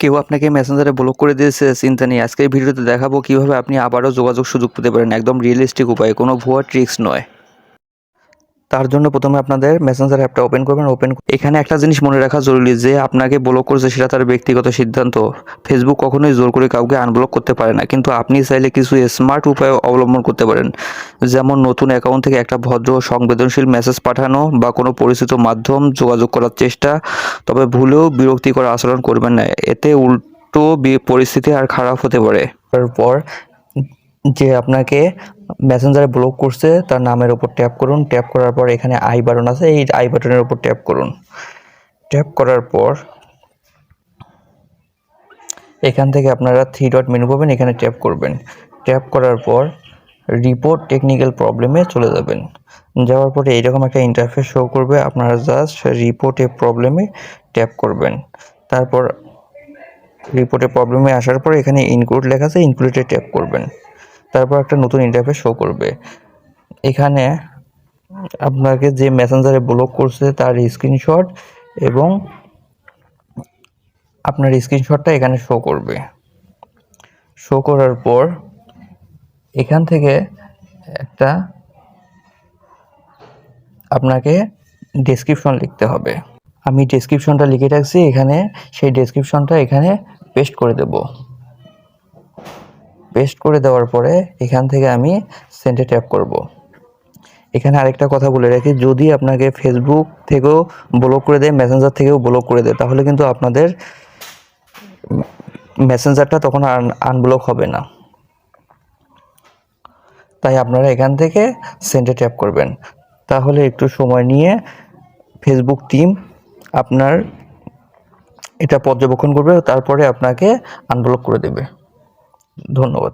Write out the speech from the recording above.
কেউ আপনাকে মেসেঞ্জারে ব্লক করে দিয়েছে, চিন্তা নেই। আজকের ভিডিওতে দেখাবো কীভাবে আপনি আবারও যোগাযোগ সুযোগ পেতে পারেন। একদম রিয়েলিস্টিক উপায়ে, কোনো ভুয়া ট্রিক্স নয়। তার জন্য প্রথমে আপনাদের মেসেঞ্জার অ্যাপটা ওপেন করবেন ওপেন এখানে একটা জিনিস মনে রাখা জরুরি যে আপনাকে ব্লক করেছে সেটা তার ব্যক্তিগত সিদ্ধান্ত। ফেসবুক কখনোই জোর করে কাউকে আনব্লক করতে পারে না, কিন্তু আপনি চাইলে কিছু স্মার্ট উপায় অবলম্বন করতে পারেন। যেমন নতুন অ্যাকাউন্ট থেকে একটা ভদ্র, সংবেদনশীল মেসেজ পাঠানো বা কোনো পরিচিত মাধ্যম যোগাযোগ করার চেষ্টা, তবে ভুলেও বিরক্তিকর আচরণ করবেন না। এতে উল্টো পরিস্থিতি আর খারাপ হতে পারে। তারপর যে আপনাকে মেসেঞ্জারে ব্লক করছে, তার নামের উপর ট্যাপ করুন। ট্যাপ করার পর এখানে আই বাটন আছে, এই আই বাটনের উপর ট্যাপ করুন। ট্যাপ করার পর এখান থেকে আপনারা থ্রি ডট মেনু পাবেন, এখানে ট্যাপ করবেন। ট্যাপ করার পর রিপোর্ট টেকনিক্যাল প্রবলেমে চলে যাবেন। যাওয়ার পরে এইরকম একটা ইন্টারফেস শো করবে, আপনারা জাস্ট রিপোর্টে প্রবলেমে ট্যাপ করবেন। তারপর রিপোর্টে প্রবলেমে আসার পর এখানে ইনক্লুড লেখা আছে ইনক্লুডে ট্যাপ করবেন। তারপর একটা নতুন ইন্টারফেস শো করবে। এখানে আপনাকে যে মেসেঞ্জারে ব্লক করছে তার স্ক্রিনশট এবং আপনার স্ক্রিনশটটা এখানে শো করবে। শো করার পর এখান থেকে একটা আপনাকে ডেসক্রিপশন লিখতে হবে। আমি ডেসক্রিপশনটা লিখে রাখছি, এখানে সেই ডেসক্রিপশনটা এখানে পেস্ট করে দেব। পেস্ট করে দেওয়ার পরে এখান থেকে আমি সেন্টে ট্যাপ করব। এখানে আরেকটা কথা বলে রাখি, যদি আপনাকে ফেসবুক থেকেও ব্লক করে দেয় মেসেঞ্জার থেকেও ব্লক করে দেয়, তাহলে কিন্তু আপনাদের মেসেঞ্জারটা তখন আন আনব্লক হবে না। তাই আপনারা এখান থেকে সেন্টে ট্যাপ করবেন। তাহলে একটু সময় নিয়ে ফেসবুক টিম আপনার এটা পর্যবেক্ষণ করবে, তারপরে আপনাকে আনব্লক করে দেবে। ধন্যবাদ।